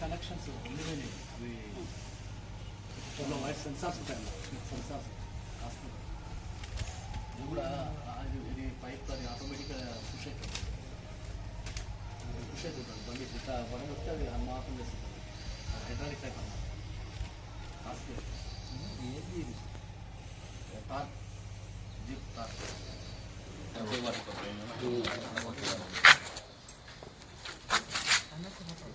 అవన్నీ కనెక్షన్స్ ఉండిపోయినాయి అవి చాలా వైట్ సెన్సార్స్ ఉంటాయి సెన్సార్స్ కాస్తుంది ఇది కూడా అది ఇది పైప్ అది ఆటోమేటిక్గా పుష్ అవుతుంది పుష్ అవుతుంటుంది బండి ఇట్లా వరం వస్తే అది మాత్రం చేస్తుంది హైడ్రాలిక్ టైప్ అన్నమాట కాస్తుంది ఏంటి ఇది టార్ జీప్ టార్ రోడ్ల మీద కూడా ఉంటుంది అంతే కాబట్టి కొడుకులకు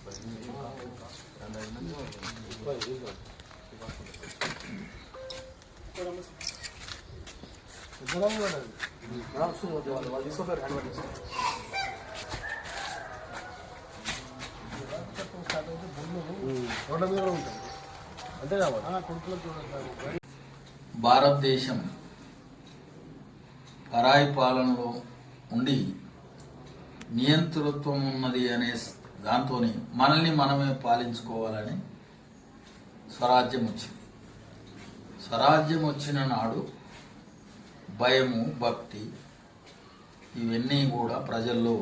భారతదేశం పరాయి పాలనలో ఉండి నియంతృత్వం ఉన్నది అనే దాంతో మనల్ని మనమే పాలించుకోవాలని స్వరాజ్యం వచ్చింది. స్వరాజ్యం వచ్చిన నాడు భయము భక్తి ఇవన్నీ కూడా ప్రజల్లో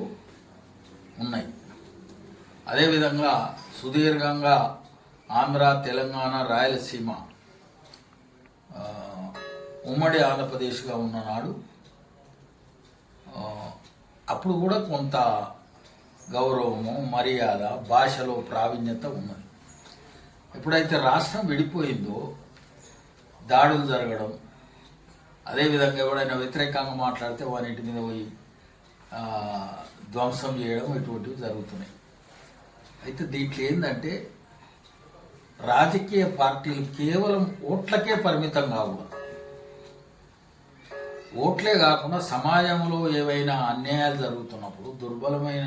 ఉన్నాయి. అదేవిధంగా సుదీర్ఘంగా ఆంధ్ర తెలంగాణ రాయలసీమ ఉమ్మడి ఆంధ్రప్రదేశ్గా ఉన్న నాడు అప్పుడు కూడా కొంత గౌరవము మర్యాద భాషలో ప్రావీణ్యత ఉన్నది. ఎప్పుడైతే రాష్ట్రం విడిపోయిందో దాడులు జరగడం అదేవిధంగా ఎవడైనా వ్యతిరేకంగా మాట్లాడితే వారింటి మీద పోయి ధ్వంసం చేయడం ఇటువంటివి జరుగుతున్నాయి. అయితే దీంట్లో ఏంటంటే రాజకీయ పార్టీలు కేవలం ఓట్లకే పరిమితం కాకూడదు ఓట్లే కాకుండా సమాజంలో ఏవైనా అన్యాయాలు జరుగుతున్నప్పుడు దుర్బలమైన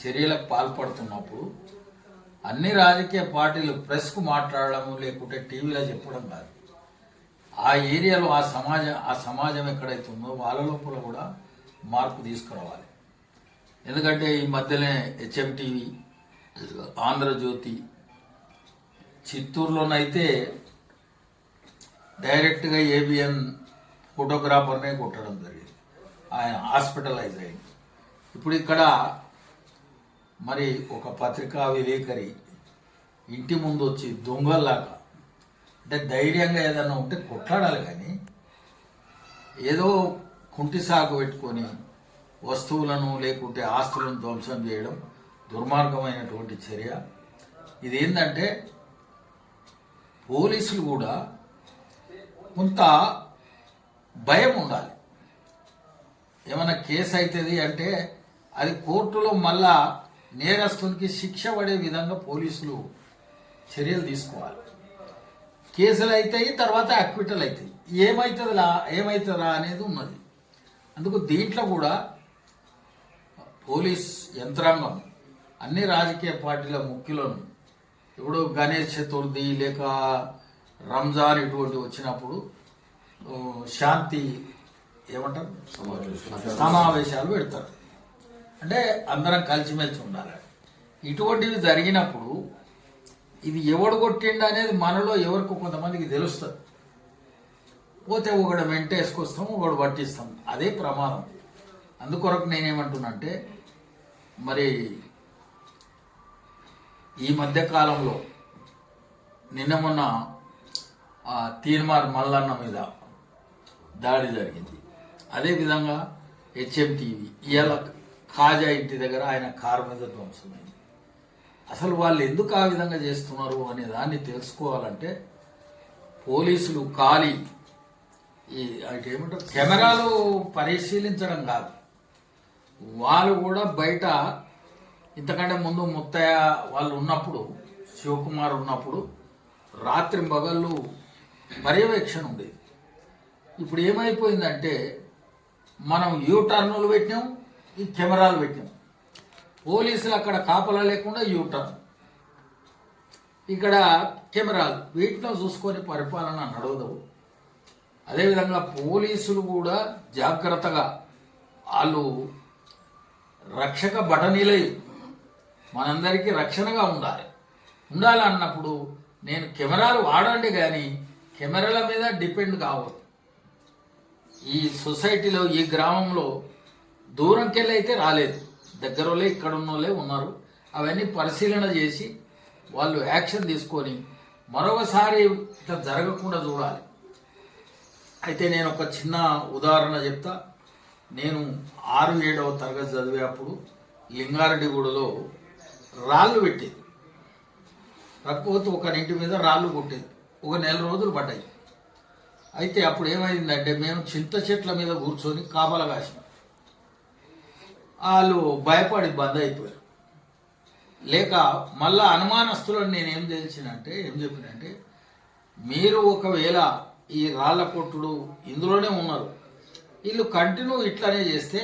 చర్యలకు పాల్పడుతున్నప్పుడు అన్ని రాజకీయ పార్టీలు ప్రెస్కు మాట్లాడడము లేకుంటే టీవీలో చెప్పడం కాదు. ఆ ఏరియాలో ఆ సమాజం ఆ సమాజం ఎక్కడైతే ఉందో వాళ్ళ లోపల కూడా మార్పు తీసుకురావాలి. ఎందుకంటే ఈ మధ్యనే హెచ్ఎం టీవీ ఆంధ్రజ్యోతి చిత్తూరులోనైతే డైరెక్ట్గా ఏబిఎన్ ఫోటోగ్రాఫర్నే కొట్టడం జరిగింది. ఆయన హాస్పిటలైజ్ అయింది. ఇప్పుడు ఇక్కడ మరి ఒక పత్రికా విలేకరి ఇంటి ముందు వచ్చి దొంగల్లాగా అంటే ధైర్యంగా ఏదైనా ఉంటే కొట్లాడాలి కానీ ఏదో కుంటి సాగు పెట్టుకొని వస్తువులను లేకుంటే ఆస్తులను ధ్వంసం చేయడం దుర్మార్గమైనటువంటి చర్య. ఇదేంటంటే పోలీసులు కూడా కొంత భయం ఉండాలి. ఏమైనా కేసు అవుతుంది అంటే అది కోర్టులో మళ్ళా నేరస్తునికి శిక్ష పడే విధంగా పోలీసులు చర్యలు తీసుకోవాలి. కేసులు అవుతాయి తర్వాత అక్విటల్ అవుతాయి ఏమవుతుందిలా ఏమవుతుందా అనేది ఉన్నది. అందుకు దీంట్లో కూడా పోలీస్ యంత్రాంగం అన్ని రాజకీయ పార్టీల ముఖ్యులను ఇప్పుడు గణేష్ చతుర్థి లేక రంజాన్ ఇటువంటి వచ్చినప్పుడు శాంతి ఏమంటారు? సమావేశాలు పెడతారు. అంటే అందరం కలిసిమెలిసి ఉండాలి. ఇటువంటివి జరిగినప్పుడు ఇది ఎవడు కొట్టిండు అనేది మనలో ఎవరికి కొంతమందికి తెలుస్తుంది. పోతే ఒకడు వెంటేసుకొస్తాం ఒకడు పట్టిస్తాం. అదే ప్రమాదం. అందుకొరకు నేనేమంటున్నంటే మరి ఈ మధ్య కాలంలో నిన్న మొన్న ఆ, మల్లన్న మీద దాడి జరిగింది. అదేవిధంగా హెచ్ఎం టీవీ ఇవాళ ఖాజా ఇంటి దగ్గర ఆయన కారు మీద ధ్వంసమైంది. అసలు వాళ్ళు ఎందుకు ఆ విధంగా చేస్తున్నారు అనే దాన్ని తెలుసుకోవాలంటే పోలీసులు ఖాళీ ఈ అంటే ఏమంటారు? కెమెరాలు పరిశీలించడం కాదు. వాళ్ళు కూడా బయట ఇంతకంటే ముందు ముత్తయ్య వాళ్ళు ఉన్నప్పుడు శివకుమార్ ఉన్నప్పుడు రాత్రి పగళ్ళు పర్యవేక్షణ ఉండేది. ఇప్పుడు ఏమైపోయిందంటే మనం యూ టర్నులు పెట్టినాం ఈ కెమెరాలు పెట్టాం పోలీసులు అక్కడ కాపలా లేకుండా యూ ఇక్కడ కెమెరాలు వీటిలో చూసుకొని పరిపాలన నడవదు. అదేవిధంగా పోలీసులు కూడా జాగ్రత్తగా వాళ్ళు రక్షక బటనీలై మనందరికీ రక్షణగా ఉండాలి. ఉండాలి అన్నప్పుడు నేను కెమెరాలు వాడండి కానీ కెమెరాల మీద డిపెండ్ కావద్దు. ఈ సొసైటీలో ఈ గ్రామంలో దూరంకెళ్ళి అయితే రాలేదు. దగ్గరలో ఇక్కడ ఉన్నోళ్ళే ఉన్నారు. అవన్నీ పరిశీలన చేసి వాళ్ళు యాక్షన్ తీసుకొని మరొకసారి ఇట్లా జరగకుండా చూడాలి. అయితే నేను ఒక చిన్న ఉదాహరణ చెప్తా. నేను ఆరు ఏడవ తరగతి చదివేటప్పుడు లింగారెడ్డిగూడలో రాళ్ళు పెట్టేది. కాకపోతే ఒక ఇంటి మీద రాళ్ళు కొట్టేది. ఒక నెల రోజులు పడ్డాయి. అయితే అప్పుడు ఏమైందంటే మేము చింత చెట్ల మీద కూర్చొని కాపలా కాసినాం. వాళ్ళు భయపడి బంద్ అయిపోయారు. లేక మళ్ళా అనుమానస్తులను నేను ఏం తెలిసినంటే ఏం చెప్పినంటే మీరు ఒకవేళ ఈ రాళ్ళ కొట్టుడు ఇందులోనే ఉన్నారు. వీళ్ళు కంటిన్యూ ఇట్లానే చేస్తే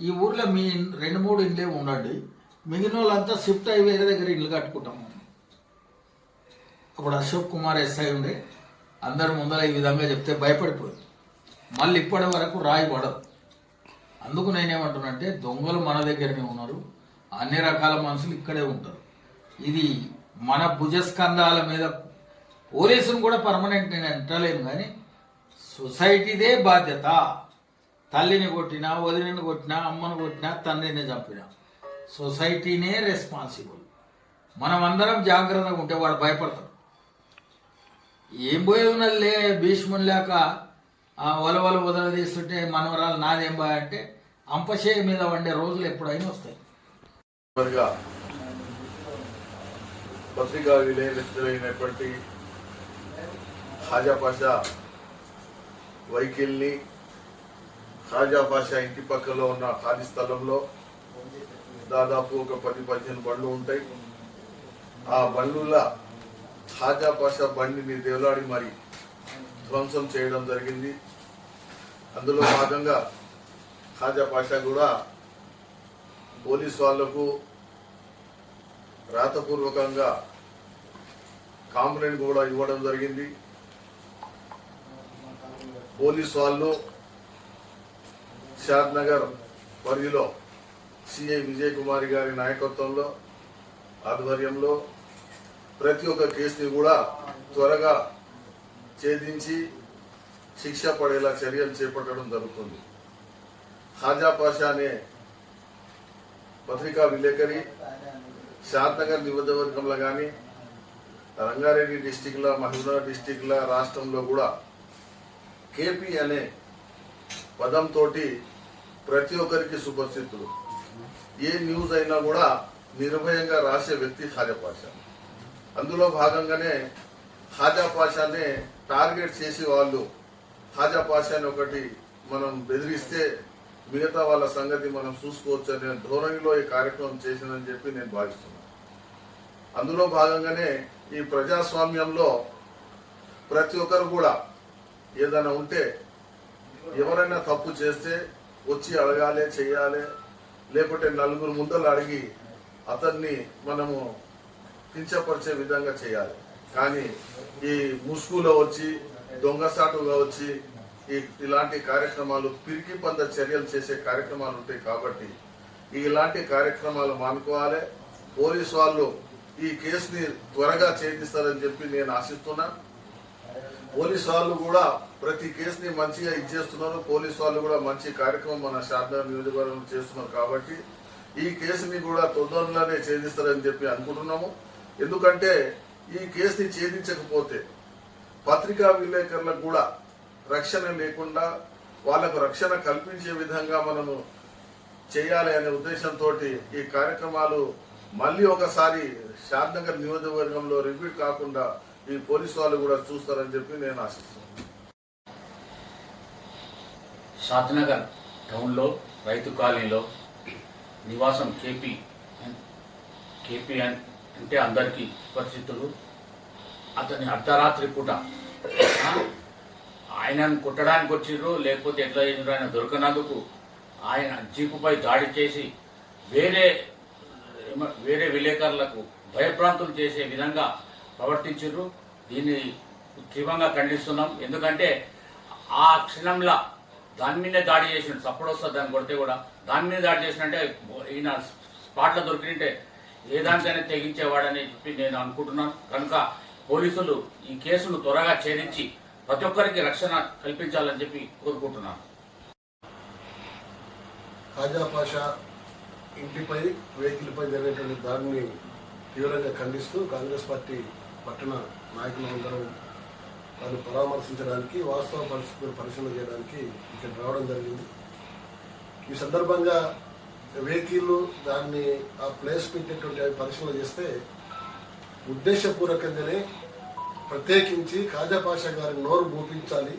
ఈ ఊర్లో మీ రెండు మూడు ఇండ్లే ఉండండి. మిగిలిన వాళ్ళంతా షిఫ్ట్ అయ్యి వేరే దగ్గర ఇల్లు కట్టుకుంటాము అప్పుడు అశోక్ కుమార్ ఎస్ఐ ఉండే. అందరు ముందర ఈ విధంగా చెప్తే భయపడిపోయింది. మళ్ళీ ఇప్పటి వరకు రాయి పడదు అందుకు నేనేమంటున్నానంటే దొంగలు మన దగ్గరనే ఉన్నారు. అన్ని రకాల మనుషులు ఇక్కడే ఉంటారు. ఇది మన భుజస్కంధాల మీద పోలీసును కూడా పర్మనెంట్ నేను అంటలేను కానీ సొసైటీదే బాధ్యత. తల్లిని కొట్టినా వదిలిని కొట్టినా అమ్మను కొట్టినా తండ్రిని చంపినా. సొసైటీనే రెస్పాన్సిబుల్ మనం అందరం జాగ్రత్తగా ఉంటే వాడు భయపడతాడు. ఏం పోయి ఉన్నదిలే భీష్ముని లేక వలవలు వదలదీస్తుంటే మనవరాలు నాదేం బాయ్ అంటే అంపశయ మీద వండే రోజులు ఎప్పుడైనా వస్తాయి. పత్రికా విలేకరులైనటువంటి ఖాజా పాషా వైకిల్ని ఖాజాపాషా ఇంటి పక్కలో ఉన్న ఖాళీ స్థలంలో దాదాపు ఒక పది పదిహేను బండ్లు ఉంటాయి. ఆ బండ్ల ఖాజా పాషా బండిని దేవులాడి మరి ధ్వంసం చేయడం జరిగింది. అందులో భాగంగా ఖాజా పాషా కూడా పోలీస్ వాళ్ళకు రాతపూర్వకంగా కాంప్లైంట్ కూడా ఇవ్వడం జరిగింది. పోలీస్ వాళ్ళు షాద్ నగర్ పరిధిలో సిఐ విజయ్ కుమారి గారి నాయకత్వంలో ఆధ్వర్యంలో ప్రతి ఒక్క కేసుని కూడా త్వరగా ఛేదించి శిక్ష పడేలా చర్యలు చేపట్టడం జరుగుతుంది. ఖాజా పాషా అనే పత్రికా విలేకరి షాద్నగర్ నియోజకవర్గంలో కానీ రంగారెడ్డి డిస్టిక్లో మహబూబ్నగర్ డిస్టిక్లో రాష్ట్రంలో కూడా కేపీ అనే పదంతో ప్రతి ఒక్కరికి సుపరిచితుడు. ఏ న్యూస్ అయినా కూడా నిర్భయంగా రాసే వ్యక్తి ఖాజా పాషా. అందులో భాగంగానే హాజా పాషానే టార్గెట్ చేసి వాళ్ళు. హాజా పాషాని ఒకటి మనం బెదిరిస్తే మిగతా వాళ్ళ సంగతి మనం చూసుకోవచ్చు అనే ధోరణిలో ఈ కార్యక్రమం చేసిందని చెప్పి నేను భావిస్తున్నాను. అందులో భాగంగానే ఈ ప్రజాస్వామ్యంలో ప్రతి ఒక్కరు కూడా ఏదైనా ఉంటే ఎవరైనా తప్పు చేస్తే వచ్చి అడగాలి చేయాలి లేకుంటే నలుగురు ముందలు అడిగి అతన్ని మనము కించపరిచే విధంగా చేయాలి. కానీ ఈ ముసుగులో వచ్చి దొంగసాటుగా వచ్చి ఈ ఇలాంటి కార్యక్రమాలు పిరికి పంద చర్యలు చేసే కార్యక్రమాలు ఉంటాయి కాబట్టి ఇలాంటి కార్యక్రమాలు మానుకోవాలి. పోలీసు వాళ్ళు ఈ కేసుని త్వరగా ఛేదిస్తారని చెప్పి నేను ఆశిస్తున్నా. పోలీస్ వాళ్ళు కూడా ప్రతి కేసుని మంచిగా ఇచ్చేస్తున్నారు పోలీస్ వాళ్ళు కూడా మంచి కార్యక్రమం మన శారదా నియోజకవర్గంలో చేస్తున్నారు కాబట్టి ఈ కేసుని కూడా తొందరలోనే ఛేదిస్తారని చెప్పి అనుకుంటున్నాము. ఎందుకంటే ఈ కేసుని ఛేదించకపోతే పత్రికా విలేకరులకు కూడా రక్షణ లేకుండా వాళ్ళకు రక్షణ కల్పించే విధంగా మనము చేయాలి అనే ఉద్దేశంతో ఈ కార్యక్రమాలు మళ్ళీ ఒకసారి షాద్నగర్ నియోజకవర్గంలో రిపీట్ కాకుండా ఈ పోలీసు వాళ్ళు కూడా చూస్తారని చెప్పి నేను ఆశిస్తున్నాను. షాద్నగర్ టౌన్లో రైతు కాలనీలో నివాసం కేపీ కేపీఎన్ అంటే అందరికీ పరిస్థితులు అతని అర్ధరాత్రి పూట ఆయనను కుట్టడానికి వచ్చిర్రు లేకపోతే ఎట్లా చేసిర్రు ఆయన దొరకనందుకు ఆయన జీపుపై దాడి చేసి వేరే వేరే విలేకరులకు భయప్రాంతులు చేసే విధంగా ప్రవర్తించారు దీన్ని తీవ్రంగా ఖండిస్తున్నాం. ఎందుకంటే ఆ క్షణంలో దాని మీదే దాడి చేసిన సపోర్ట్ వస్తుంది దాన్ని కొడితే కూడా. దాని మీద దాడి చేసినంటే ఈయన స్పాట్లో దొరికింటే ఏ దానికైనా తెగించేవాడని చెప్పి నేను అనుకుంటున్నాను. కనుక పోలీసులు ఈ కేసును త్వరగా ఛేదించి ప్రతి ఒక్కరికి రక్షణ కల్పించాలని చెప్పి కోరుకుంటున్నాను. ఖాజా పాషా ఇంటిపై వెహికల్పై జరిగినటువంటి దాడిని తీవ్రంగా ఖండిస్తూ కాంగ్రెస్ పార్టీ పట్టణ నాయకులందరూ వారిని పరామర్శించడానికి వాస్తవ పరిస్థితులు పరిశీలన చేయడానికి ఇక్కడ రావడం జరిగింది. ఈ సందర్భంగా వెహికల్ దాన్ని ఆ ప్లేస్ పెట్టేటువంటి అవి పరిశీలన చేస్తే ఉద్దేశపూర్వకంగానే ప్రత్యేకించి ఖాజా పాషా గారి నోరు మూపించాలి.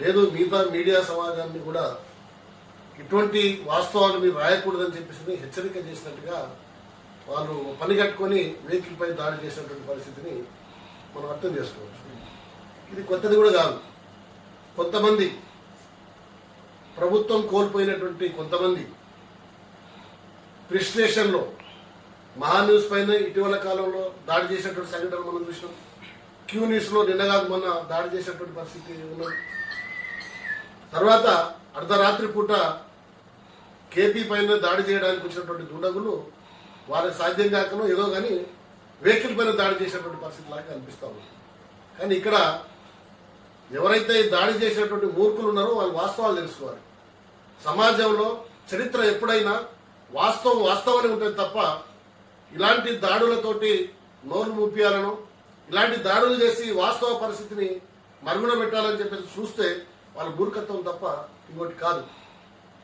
లేదు మిగతా మీడియా సమాజాన్ని కూడా ఇటువంటి వాస్తవాలు మీరు రాయకూడదని చెప్పేసి హెచ్చరిక చేసినట్టుగా వాళ్ళు పని కట్టుకొని వెహికల్ పై దాడి చేసినటువంటి పరిస్థితిని మనం అర్థం చేసుకోవచ్చు. ఇది కొత్తది కూడా కాదు. కొంతమంది ప్రభుత్వం కోల్పోయినటువంటి కొంతమంది ప్రిస్టేషన్లో మహా న్యూస్ పైన ఇటీవల కాలంలో దాడి చేసినటువంటి సంఘటనలు మనం చూసినాం. క్యూ న్యూస్లో నిన్నగా మొన్న దాడి చేసినటువంటి పరిస్థితి ఉన్నది. తర్వాత అర్ధరాత్రి పూట కేపీ పైన దాడి చేయడానికి వచ్చినటువంటి దుండగులు వారికి సాధ్యం కాకనో ఏదో కానీ వెహికల్ పైన దాడి చేసినటువంటి పరిస్థితి లాగా కనిపిస్తూ ఉంది. కానీ ఇక్కడ ఎవరైతే దాడి చేసినటువంటి మూర్ఖులు ఉన్నారో వాళ్ళు వాస్తవాలు తెలుసుకోవాలి. సమాజంలో చరిత్ర ఎప్పుడైనా వాస్తవం వాస్తవాన్ని ఉంటుంది తప్ప ఇలాంటి దాడులతోటి నోరు మూపియాలను ఇలాంటి దాడులు చేసి వాస్తవ పరిస్థితిని మరుగున పెట్టాలని చెప్పేసి చూస్తే వాళ్ళ మూర్ఖత్వం తప్ప ఇంకోటి కాదు.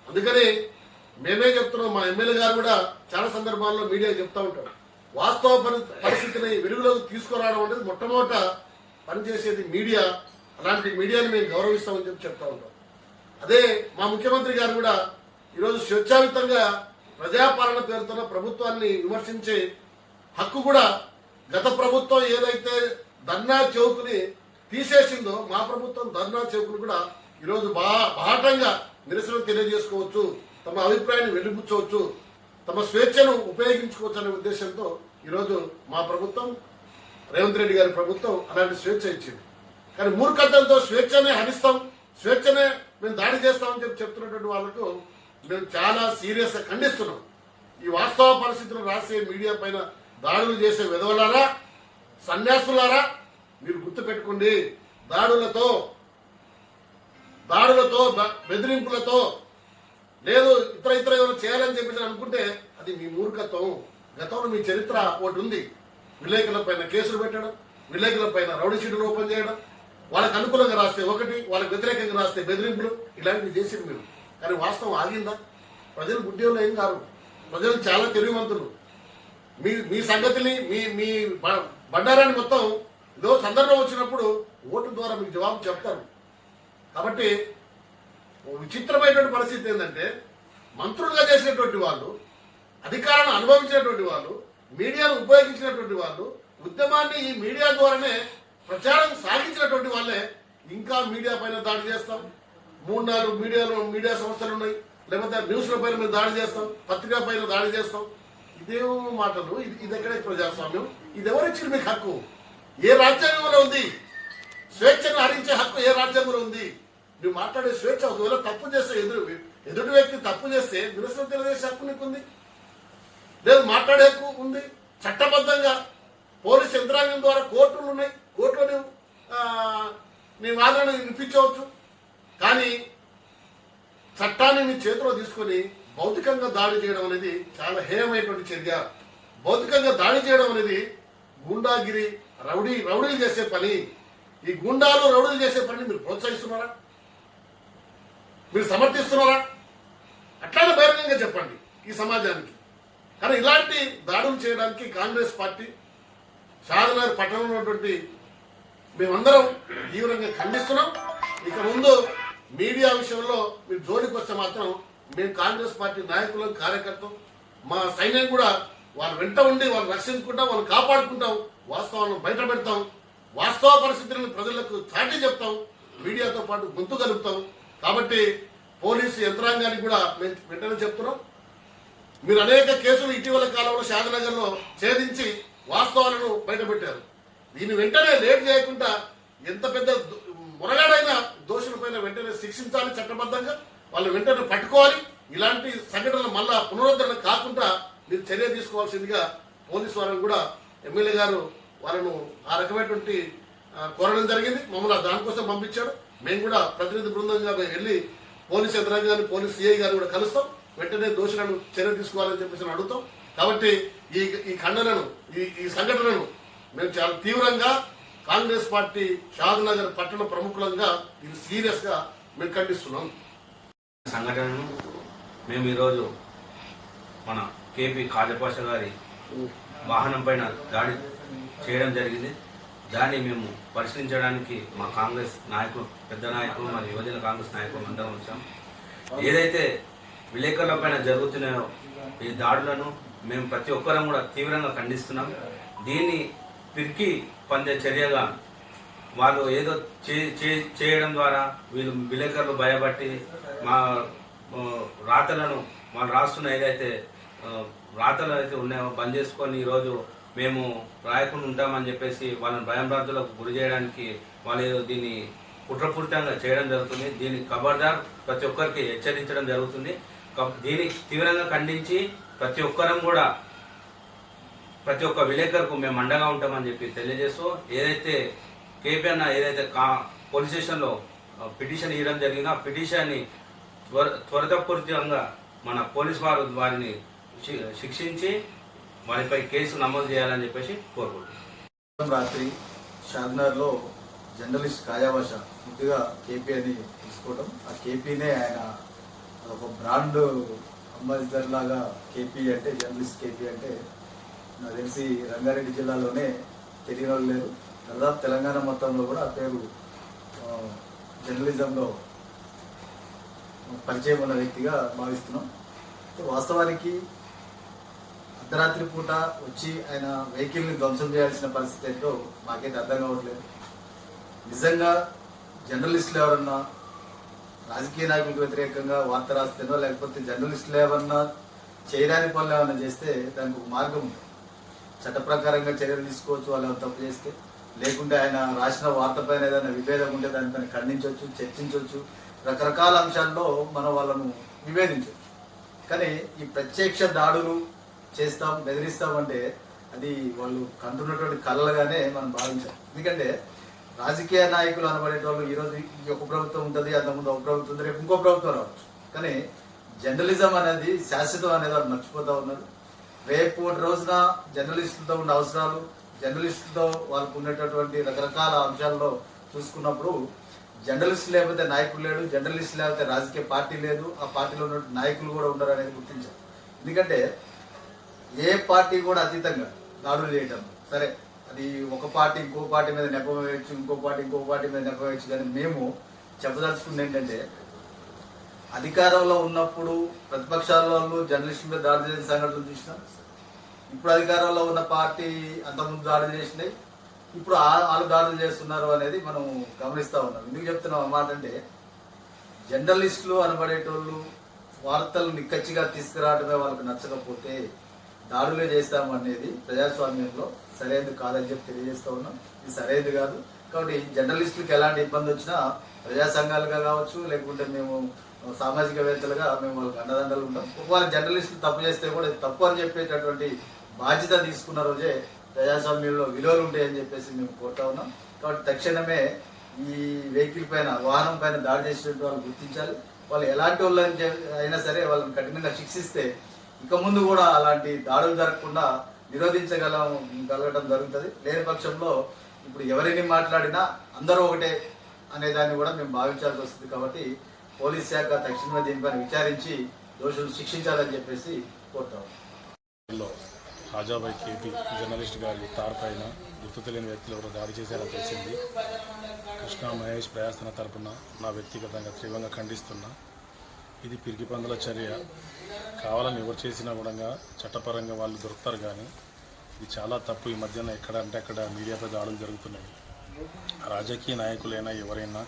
అందుకని మేమే చెప్తున్నాం మా ఎమ్మెల్యే గారు కూడా చాలా సందర్భాల్లో మీడియా చెప్తా ఉంటారు. వాస్తవ పరిస్థితిని వెలుగులోకి తీసుకురావడం అనేది మొట్టమొదట పనిచేసేది మీడియా. అలాంటి మీడియాని మేము గౌరవిస్తామని చెప్పి చెప్తా ఉంటాం. అదే మా ముఖ్యమంత్రి గారు కూడా ఈరోజు స్వేచ్ఛాయుతంగా ప్రజాపాలన పేరుతో ప్రభుత్వాన్ని విమర్శించే హక్కు కూడా గత ప్రభుత్వం ఏదైతే ధర్నా చౌక్ని తీసేసిందో మా ప్రభుత్వం ధర్నా చౌక్ను కూడా ఈరోజు బా బాహటంగా నిరసన తెలియజేసుకోవచ్చు. తమ అభిప్రాయాన్ని వెలిపుచ్చవచ్చు తమ స్వేచ్ఛను ఉపయోగించుకోవచ్చు అనే ఉద్దేశంతో ఈరోజు మా ప్రభుత్వం రేవంత్ రెడ్డి గారి ప్రభుత్వం అలాంటి స్వేచ్ఛ ఇచ్చింది. కానీ మూర్ఖత్వంతో స్వేచ్ఛనే హరిస్తాం స్వేచ్ఛనే మేము దాడి చేస్తామని చెప్పి చెప్తున్నటువంటి వాళ్ళకు మేము చాలా సీరియస్గా ఖండిస్తున్నాం. ఈ వాస్తవ పరిస్థితులు రాసే మీడియా పైన దాడులు చేసే విధవలారా సన్యాసులారా మీరు గుర్తుపెట్టుకోండి దాడులతో దాడులతో బెదిరింపులతో లేదు ఇతర ఇతర ఏమైనా చేయాలని చెప్పేసి అనుకుంటే అది మీ మూర్ఖత్వం. గతంలో మీ చరిత్ర ఒకటి ఉంది. విలేకరుల పైన కేసులు పెట్టడం విలేకరుల పైన రౌడీ షీటులు ఓపెన్ చేయడం వాళ్ళకి అనుకూలంగా రాస్తే ఒకటి వాళ్ళకి వ్యతిరేకంగా రాస్తే బెదిరింపులు ఇలాంటివి చేసింది మీరు. కానీ వాస్తవం ఆగిందా? ప్రజలు గుడ్డేళ్ళు ఏం కాదు ప్రజలు చాలా తెలివివంతులు. మీ మీ సంగతిని మీ మీ బండారాన్ని మొత్తం ఏదో సందర్భం వచ్చినప్పుడు ఓటు ద్వారా మీకు జవాబు చెప్తారు. కాబట్టి విచిత్రమైనటువంటి పరిస్థితి ఏంటంటే మంత్రులుగా చేసినటువంటి వాళ్ళు అధికారాన్ని అనుభవించినటువంటి వాళ్ళు మీడియాను ఉపయోగించినటువంటి వాళ్ళు ఉద్యమాన్ని ఈ మీడియా ద్వారానే ప్రచారం సాగించినటువంటి వాళ్ళే ఇంకా మీడియా పైన దాడి చేస్తాం. మూడు నాలుగు మీడియాలో మీడియా సంస్థలు ఉన్నాయి. లేకపోతే న్యూస్ల పైన మేము దాడి చేస్తాం పత్రికా పైన దాడి చేస్తాం. ఇదేం మాటలు? ఇది ఇది ఎక్కడ ప్రజాస్వామ్యం? ఇది ఎవరిచ్చిన మీకు హక్కు? ఏ రాజ్యాంగంలో ఉంది? స్వేచ్ఛను హరించే హక్కు ఏ రాజ్యాంగంలో ఉంది? నువ్వు మాట్లాడే స్వేచ్ఛ ఒకవేళ తప్పు చేస్తే ఎదురు ఎదుటి వ్యక్తి తప్పు చేస్తే నిరసన తెలియజేసే హక్కు నీకు ఉంది లేదు మాట్లాడే హక్కు ఉంది. చట్టబద్ధంగా పోలీస్ యంత్రాంగం ద్వారా కోర్టులు ఉన్నాయి. కోర్టులో నువ్వు నీ వాదనను వినిపించవచ్చు. కానీ చట్టాన్ని మీ చేతిలో తీసుకొని భౌతికంగా దాడి చేయడం అనేది చాలా హేయమైనటువంటి చర్య. భౌతికంగా దాడి చేయడం అనేది గుండాగిరి రౌడీ రౌడీలు చేసే పని. ఈ గుండాలు రౌడీలు చేసే పని మీరు ప్రోత్సహిస్తున్నారా? మీరు సమర్థిస్తున్నారా? అట్లానే బహిరంగంగా చెప్పండి ఈ సమాజానికి. కానీ ఇలాంటి దాడులు చేయడానికి కాంగ్రెస్ పార్టీ షాదనగర్ పట్టణంలో ఉన్నటువంటి మేమందరం తీవ్రంగా ఖండిస్తున్నాం. ఇక ముందు మీడియా విషయంలో మీరు జోలికి వస్తే మాత్రం మేము కాంగ్రెస్ పార్టీ నాయకులు కార్యకర్తం మా సైన్యం కూడా వారు వెంట ఉండి వాళ్ళు రక్షించుకుంటాం వాళ్ళు కాపాడుకుంటాం వాస్తవాలను బయట పెడతాం వాస్తవ పరిస్థితులను ప్రజలకు చాటి చెప్తాం మీడియాతో పాటు గొంతు కలుపుతాం. కాబట్టి పోలీసు యంత్రాంగానికి కూడా మేము వెంటనే చెప్తున్నాం. మీరు అనేక కేసులు ఇటీవల కాలంలో షాదనగర్లో ఛేదించి వాస్తవాలను బయటపెట్టారు దీన్ని వెంటనే లేట్ చేయకుండా ఎంత పెద్ద మొరగాడైనా దోషులపైన వెంటనే శిక్షించాలి చట్టబద్ధంగా వాళ్ళు వెంటనే పట్టుకోవాలి. ఇలాంటి సంఘటనలు మళ్ళా పునరుద్ధరణ కాకుండా మీరు చర్య తీసుకోవాల్సిందిగా పోలీసు వారిని కూడా ఎమ్మెల్యే గారు వాళ్ళను ఆ రకమైనటువంటి కోరడం జరిగింది. మమ్మల్ని దానికోసం పంపించాడు మేము కూడా ప్రతినిధి బృందంగా మేము వెళ్ళి పోలీస్ యంత్రాంగాన్ని పోలీస్ సిఐ గారు కూడా కలుస్తాం. వెంటనే దోషులను చర్య తీసుకోవాలని చెప్పేసి అడుగుతాం. కాబట్టి ఈ ఈ ఖండనను ఈ ఈ సంఘటనను మేము చాలా తీవ్రంగా కాంగ్రెస్ పార్టీ షాద్నగర్ పట్టణ ప్రముఖులంగా ఇది సీరియస్గా మేము ఖండిస్తున్నాం సంఘటనను మేము ఈరోజు మన కేపీ కాజపాష గారి వాహనం పైన దాడి చేయడం జరిగింది. దాన్ని మేము పరిశీలించడానికి మా కాంగ్రెస్ నాయకులు పెద్ద నాయకులు మన యువజన కాంగ్రెస్ నాయకులు అందరం వచ్చాం. ఏదైతే విలేకరుల పైన జరుగుతున్నాయో ఈ దాడులను మేము ప్రతి ఒక్కరం కూడా తీవ్రంగా ఖండిస్తున్నాం. దీన్ని పిరికి పొందే చర్యగా వాళ్ళు ఏదో చే- చే- చేయడం ద్వారా వీళ్ళు విలేకరులు భయపట్టి మా రాతలను వాళ్ళు రాస్తున్న ఏదైతే రాతలు అయితే ఉన్నాయో బంద్ చేసుకొని ఈరోజు మేము రాయకుండా ఉంటామని చెప్పేసి వాళ్ళని భయంభ్రాంతులకు గురి చేయడానికి వాళ్ళు ఏదో దీన్ని కుట్రపూరితంగా చేయడం జరుగుతుంది. దీన్ని ఖబర్దార్ ప్రతి ఒక్కరికి హెచ్చరించడం జరుగుతుంది. కబ్- దీన్ని తీవ్రంగా ఖండించి ప్రతి ఒక్కరం కూడా ప్రతి ఒక్క విలేకరుకు మేము అండగా ఉంటామని చెప్పి తెలియజేస్తూ ఏదైతే కేపీ అన్న ఏదైతే కా పోలీస్ స్టేషన్లో పిటిషన్ ఇవ్వడం జరిగిందో ఆ పిటిషన్ని త్వర త్వరితపూరితంగా మన పోలీస్ వారు వారిని శిక్షించి వారిపై కేసు నమోదు చేయాలని చెప్పేసి కోరుకుంటున్నాం. రాత్రి షాద్నగర్లో జర్నలిస్ట్ కాయాభాష ముద్దుగా కేపీ అని తీసుకోవడం ఆ కేపీనే ఆయన ఒక బ్రాండ్ అంబాసిడర్ లాగా కేపీ అంటే జర్నలిస్ట్ కేపీ అంటే నాకు తెలిసి రంగారెడ్డి జిల్లాలోనే తెలియని వాళ్ళు లేరు. దాదాపు తెలంగాణ మొత్తంలో కూడా ఆ పేరు జర్నలిజంలో పరిచయం ఉన్న వ్యక్తిగా భావిస్తున్నాం. వాస్తవానికి అర్ధరాత్రి పూట వచ్చి ఆయన వెహికల్ని ధ్వంసం చేయాల్సిన పరిస్థితి ఏంటో మాకైతే అర్థం కావట్లేదు. నిజంగా జర్నలిస్టులు ఎవరన్నా రాజకీయ నాయకులకు వ్యతిరేకంగా వార్త రాస్తేనో లేకపోతే జర్నలిస్టులు ఏమన్నా చేయడానికి పనులు ఏమన్నా చేస్తే దానికి ఒక మార్గం ఉంటుంది చట్టప్రకారంగా చర్యలు తీసుకోవచ్చు వాళ్ళు తప్పు చేస్తే. లేకుంటే ఆయన రాసిన వార్త పైన ఏదైనా విభేదం ఉంటే దానిపైన ఖండించవచ్చు చర్చించవచ్చు. రకరకాల అంశాల్లో మనం వాళ్ళను విభేదించవచ్చు కానీ ఈ ప్రత్యక్ష దాడులు చేస్తాం బెదిరిస్తామంటే అది వాళ్ళు కంటున్నటువంటి కళలుగానే మనం భావించాం ఎందుకంటే రాజకీయ నాయకులు అనబడేటోళ్ళు ఈరోజు ఈ ఒక ప్రభుత్వం ఉంటుంది అంతకుముందు ఒక ప్రభుత్వం ఉంది రేపు ఇంకో ప్రభుత్వం రావచ్చు. కానీ జర్నలిజం అనేది శాశ్వతం అనేది వాళ్ళు మర్చిపోతా ఉన్నారు. రేపు ఒకటి రోజున జర్నలిస్టులతో ఉన్న అవసరాలు జర్నలిస్టులతో వాళ్ళకు ఉండేటటువంటి రకరకాల అంశాల్లో చూసుకున్నప్పుడు జర్నలిస్ట్ లేకపోతే నాయకులు లేడు జర్నలిస్ట్ లేకపోతే రాజకీయ పార్టీ లేదు ఆ పార్టీలో ఉన్న నాయకులు కూడా ఉండరు అనేది గుర్తించారు ఎందుకంటే ఏ పార్టీ కూడా అతీతంగా దాడులు చేయటం. సరే అది ఒక పార్టీ ఇంకో పార్టీ మీద నెపం వేయచ్చు ఇంకో పార్టీ ఇంకో పార్టీ మీద నెపం వేయచ్చు కానీ మేము చెప్పదలుచుకుంది ఏంటంటే అధికారంలో ఉన్నప్పుడు ప్రతిపక్షాల వాళ్ళు జర్నలిస్టుల మీద దాడి చేసిన సంఘటనలు చూసినాం? ఇప్పుడు అధికారంలో ఉన్న పార్టీ అంతకుముందు దాడులు చేసినాయి ఇప్పుడు ఆ- వాళ్ళు దాడులు చేస్తున్నారు అనేది మనం గమనిస్తూ ఉన్నాం. ఎందుకు చెప్తున్నాం? అన్నమాట అంటే జర్నలిస్టులు అనబడేటోళ్ళు వార్తలు నిక్కచ్చిగా తీసుకురావడమే వాళ్ళకి నచ్చకపోతే దాడులే చేస్తాము అనేది ప్రజాస్వామ్యంలో సరైనది కాదని చెప్పి తెలియజేస్తూ ఉన్నాం. ఇది సరైనది కాదు. కాబట్టి జర్నలిస్టులకు ఎలాంటి ఇబ్బంది వచ్చినా ప్రజా సంఘాలుగా కావచ్చు లేకుంటే మేము సామాజికవేత్తలుగా మేము వాళ్ళకి అండదండలు ఉంటాం. ఒకవేళ జర్నలిస్టులు తప్పు చేస్తే కూడా తప్పు అని చెప్పేటటువంటి బాధ్యత తీసుకున్న రోజే ప్రజాస్వామ్యంలో విలువలు ఉంటాయని చెప్పేసి మేము కోరుతా ఉన్నాం. కాబట్టి తక్షణమే ఈ వెహికల్ పైన వాహనం పైన దాడి చేసినట్టు వాళ్ళు గుర్తించాలి. వాళ్ళు ఎలాంటి వాళ్ళని అయినా సరే వాళ్ళని కఠినంగా శిక్షిస్తే ఇక ముందు కూడా అలాంటి దాడులు జరగకుండా నిరోధించగలం కలగడం జరుగుతుంది. లేని పక్షంలో ఇప్పుడు ఎవరిని మాట్లాడినా అందరూ ఒకటే అనే దాన్ని కూడా మేము భావించాల్సి వస్తుంది కాబట్టి పోలీస్ శాఖ తక్షణమే దీనిపైన విచారించి దోషులు శిక్షించాలని చెప్పేసి కోరుతాం. లో కేపీ జర్నలిస్ట్ గారి తార్ పైన గుర్తు తెలియని వ్యక్తులు ఎవరు దాడి చేశారని తెలిసింది. కృష్ణ మహేష్ ప్రయాసన తరపున నా వ్యక్తిగతంగా తీవ్రంగా ఖండిస్తున్నా. ఇది పిరికి పందుల చర్య. కావాలని ఎవరు చేసినా కూడా చట్టపరంగా వాళ్ళు దొరుకుతారు కానీ ఇది చాలా తప్పు. ఈ మధ్యన ఎక్కడ అంటే అక్కడ మీడియాపై దాడులు జరుగుతున్నాయి. రాజకీయ నాయకులైనా ఎవరైనా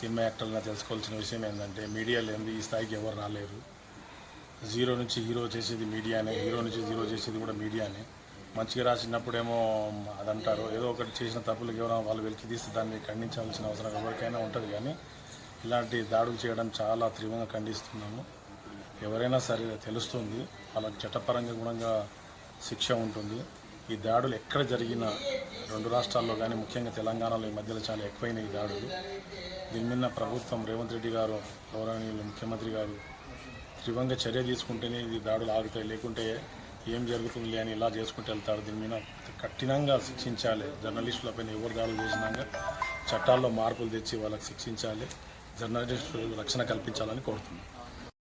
సినిమా యాక్టర్లను తెలుసుకోవాల్సిన విషయం ఏంటంటే మీడియా లేనిది ఈ స్థాయికి ఎవరు రాలేరు. జీరో నుంచి హీరో చేసేది మీడియానే. హీరో నుంచి జీరో చేసేది కూడా మీడియానే. మంచిగా రాసినప్పుడేమో అదంటారు. ఏదో ఒకటి చేసిన తప్పులకు ఎవరైనా వాళ్ళు వెలికి తీస్తే దాన్ని ఖండించాల్సిన అవసరం ఎవరికైనా ఉంటుంది. కానీ ఇలాంటి దాడులు చేయడం చాలా తీవ్రంగా ఖండిస్తున్నాము. ఎవరైనా సరే తెలుస్తుంది. వాళ్ళకి చట్టపరంగా గుణంగా శిక్ష ఉంటుంది. ఈ దాడులు ఎక్కడ జరిగినా రెండు రాష్ట్రాల్లో కానీ ముఖ్యంగా తెలంగాణలో ఈ మధ్యలో చాలా ఎక్కువైన ఈ దాడులు. దీని మీద ప్రభుత్వం రేవంత్ రెడ్డి గారు గౌరవనీయులు ముఖ్యమంత్రి గారు తీవ్రంగా చర్య తీసుకుంటేనే ఇది దాడులు ఆగుతాయి. లేకుంటే ఏం జరుగుతుంది అని ఇలా చేసుకుంటూ వెళ్తారు. దీని మీద కఠినంగా శిక్షించాలి. జర్నలిస్టులపైన ఎవరు దాడులు చేసినాక చట్టాల్లో మార్పులు తెచ్చి వాళ్ళకి శిక్షించాలి. జర్నలిస్టులకు రక్షణ కల్పించాలని కోరుతున్నాను